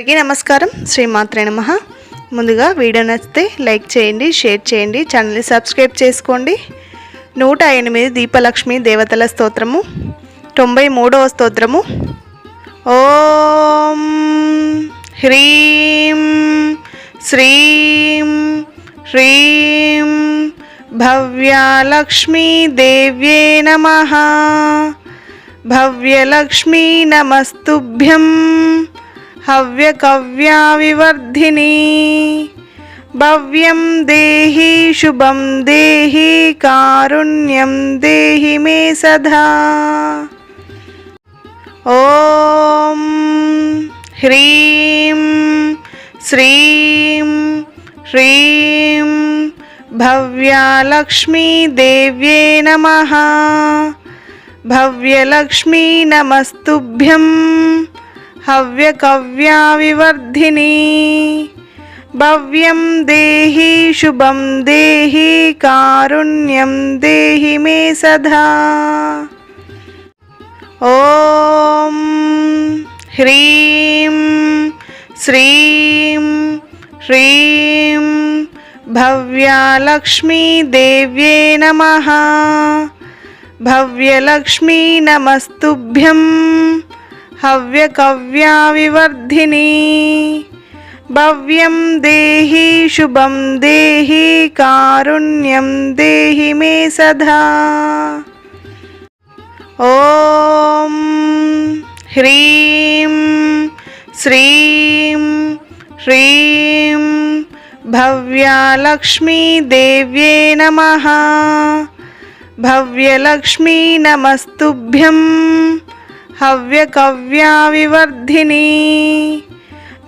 అందరికీ నమస్కారం. శ్రీమాత్రే నమ. ముందుగా వీడియో నచ్చితే లైక్ చేయండి షేర్ చేయండి ఛానల్ని సబ్స్క్రైబ్ చేసుకోండి. నూట ఎనిమిది దీపలక్ష్మి దేవతల స్తోత్రము. తొంభై మూడవ స్తోత్రము. ఓం హ్రీం శ్రీం హ్రీం భవ్యాలక్ష్మీ దేవ్యే నమః. భవ్యలక్ష్మీ నమస్తుభ్యం. హవ్యకవ్యావివర్ధిని భవ్యం దేహి శుభం దేహి కారుణ్యం దేహి మే సదా ఓం హ్రీం శ్రీం హ్రీం భవ్యాలక్ష్మీ దేవ్యే నమః భవ్యలక్ష్మీ నమస్తుభ్యం హవ్యకవ్యావివర్ధిని భవ్యం దేహి శుభం దేహి కారుణ్యం దేహి మే సదా. ఓం హ్రీం శ్రీం హ్రీం భవ్యాలక్ష్మీ దేవ్యే నమః. భవ్యలక్ష్మీ నమస్తుభ్యం హవ్యకవ్యావివర్ధిని. భవ్యం దేహి శుభం దేహి కారుణ్యం దేహి మే సదా. ఓం హ్రీం శ్రీం హ్రీం భవ్యాలక్ష్మీ దేవ్యే నమః భవ్యలక్ష్మీ నమస్తుభ్యం హవ్యకవ్యావివర్ధిని.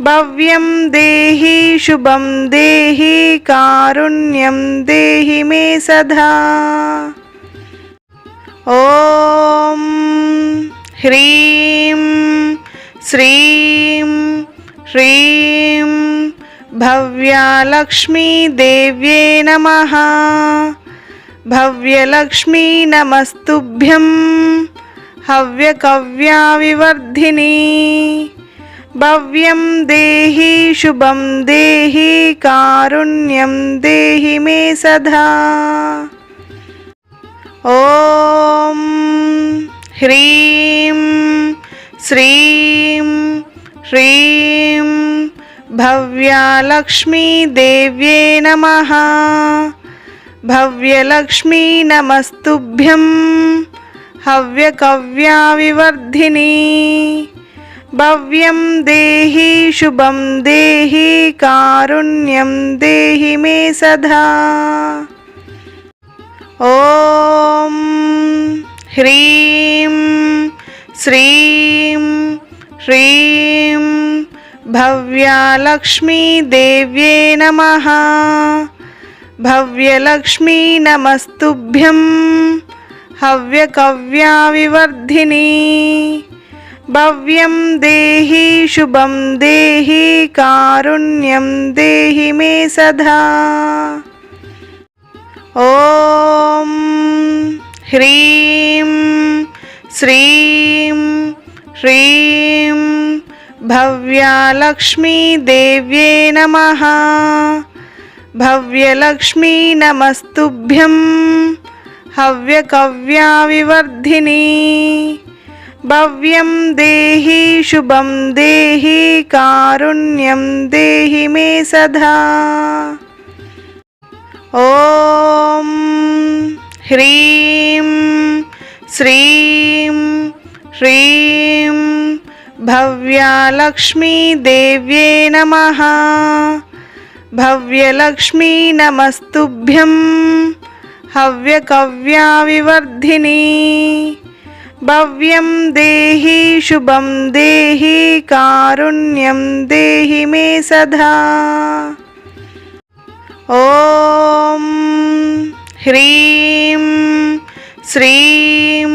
భవ్యం దేహి శుభం దేహి కారుణ్యం దేహి మే సదా. ఓం హ్రీం శ్రీం హ్రీం భవ్యాలక్ష్మీ దేవ్యే నమః. భవ్యలక్ష్మీ నమస్తుభ్యం హవ్యకవ్యావివర్ధిని భవ్యం దేహి శుభం దేహి కారుణ్యం దేహి మే సదా ఓం హ్రీం శ్రీం హ్రీం భవ్యాలక్ష్మీ దేవ్యే నమః భవ్యలక్ష్మీ నమస్తుభ్యం హవ్యకవ్యావివర్ధిని భవ్యం దేహి శుభం దేహి కారుణ్యం దేహి మే సదా ఓం హ్రీం శ్రీం హ్రీం భవ్యాలక్ష్మీ దేవ్యే నమః భవ్యలక్ష్మీ నమస్తుభ్యం హవ్యకవ్యావివర్ధిని. భవ్యం దేహి శుభం దేహి కారుణ్యం దేహి మే సదా. ఓం హ్రీం శ్రీం హ్రీం భవ్యాలక్ష్మీ దేవ్యే నమః భవ్యలక్ష్మీ నమస్తుభ్యం హవ్యకవ్యావివర్ధిని. భవ్యం దేహి శుభం దేహి కారుణ్యం దేహి మే సదా. ఓం హ్రీం శ్రీం హ్రీం భవ్యాలక్ష్మీ దేవ్యే నమః భవ్యలక్ష్మీ నమస్తుభ్యం హవ్యకవ్యావివర్ధిని. భవ్యం దేహి శుభం దేహి కారుణ్యం దేహి మే సదా. ఓం హ్రీం శ్రీం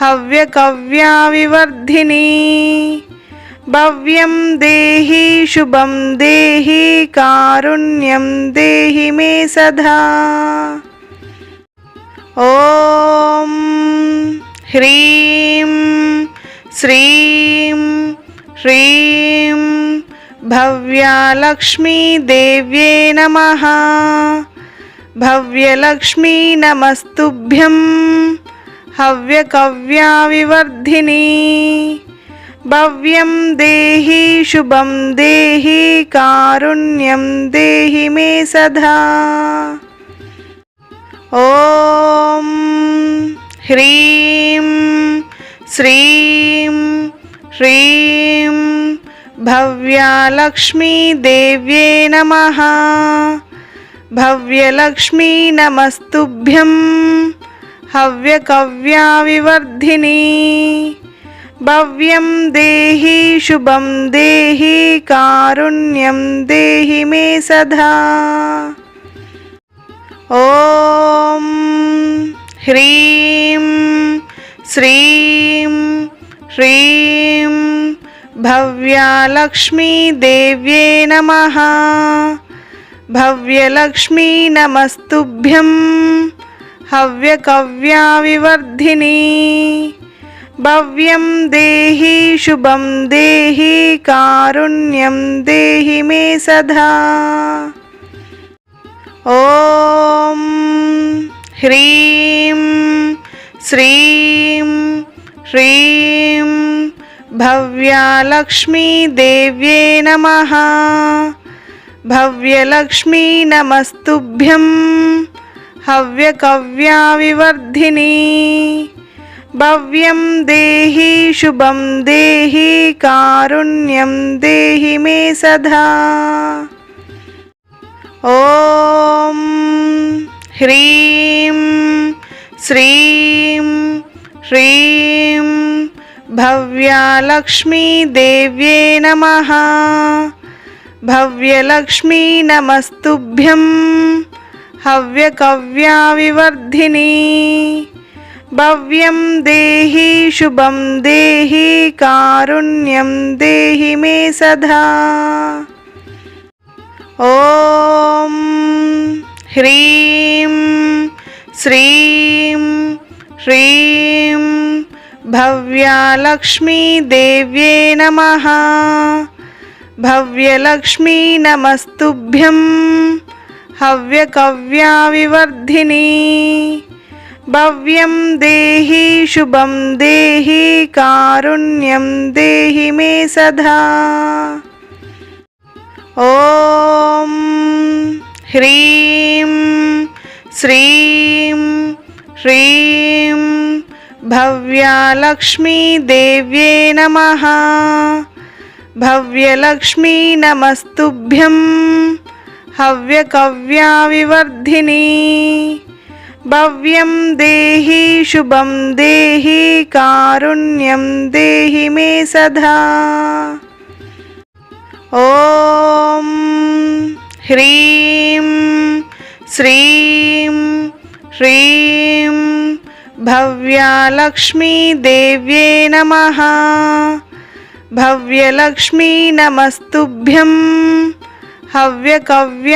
हव्यकव्याविवर्धिनी भव्यं देहि शुभं देहि कारुण्यं देहि मे सदा ॐ ह्रीं श्रीं ह्रीं भव्यालक्ष्मीदेव्यै नमः भव्यलक्ष्मी नमस्तुभ्यम् हव्यकव्याविवर्धिनी भव्यं देहि शुभं देहि कारुण्यं देहि मे सदा ॐ ह्रीं श्रीं ह्रीं भव्यालक्ष्मीदेव्ये नमः भव्यलक्ष्मी नमस्तुभ्यं हव्यकव्याविवर्धिनी भव्यं देहि शुभं देहि कारुण्यं देहि मे सदा ॐ ह्रीं श्रीं ह्रीं भव्यालक्ष्मीदेव्ये नमः भव्यलक्ष्मी नमस्तुभ्यं हव्यकव्याविवर्धिनी भव्यं देहि शुभं देहि कारुण्यं देहि मे सदा ॐ ह्रीं श्रीं ह्रीं भव्यालक्ष्मीदेव्ये नमः भव्यलक्ष्मी नमस्तुभ्यं हव्यकव्याविवर्धिनी भव्यं देहि शुभं देहि कारुण्यं देहि मे सदा ॐ ह्रीं श्रीं ह्रीं भव्यालक्ष्मीदेव्ये नमः भव्यलक्ष्मी नमस्तुभ्यं हव्यकव्याविवर्धिनी भव्यं देहि शुभं देहि कारुण्यं देहि मे सदा ॐ ह्रीं श्रीं ह्रीं भव्यालक्ष्मीदेव्ये नमः भव्यलक्ष्मी नमस्तुभ्यं हव्यकव्याविवर्धिनी भव्यं देहि शुभं देहि कारुण्यं देहि मे सदा ॐ ह्रीं श्रीं ह्रीं भव्यालक्ष्मीदेव्ये नमः भव्यलक्ष्मी नमस्तुभ्यं हव्यकव्याविवर्धिनी भव्यं देहि शुभं देहि कारुण्यं देहि मे सदा ॐ ह्रीं श्रीं ह्रीं भव्यालक्ष्मीदेव्ये नमः भव्यलक्ष्मी नमस्तुभ्यं हव्यकव्याविवर्धिनी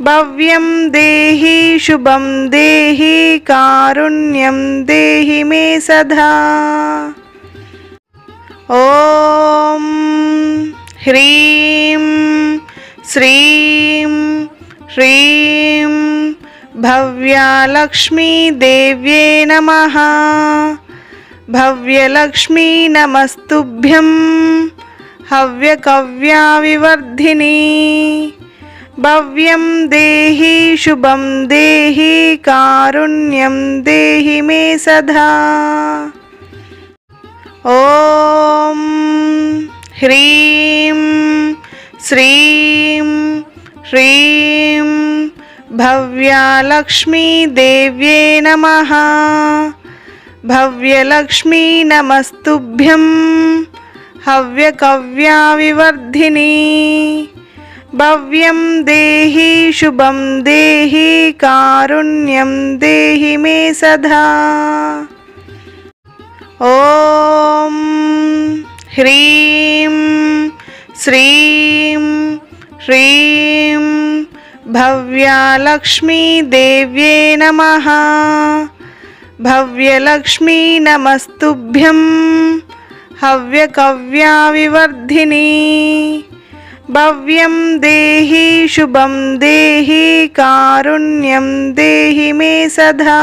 भव्यं देहि शुभं देहि कारुण्यं देहि मे सदा ॐ ह्रीं श्रीं ह्रीं भव्यालक्ष्मीदेव्ये नमः भव्यलक्ष्मी नमस्तुभ्यं हव्यकव्याविवर्धिनी भव्यं देहि शुभं देहि कारुण्यं देहि मे सदा ॐ ह्रीं श्रीं ह्रीं भव्यालक्ष्मीदेव्ये नमः भव्यलक्ष्मी नमस्तुभ्यं हव्यकव्याविवर्धिनी भव्यं देहि शुभं देहि कारुण्यं देहि मे सदा ॐ ह्रीं श्रीं ह्रीं भव्यालक्ष्मीदेव्यै नमः भव्यलक्ष्मी नमस्तुभ्यम् నమస్తుభ్యం హవ్యకవ్యావివర్ధిని భవ్యం దేహి శుభం దేహి కారుణ్యం దేహి మే సదా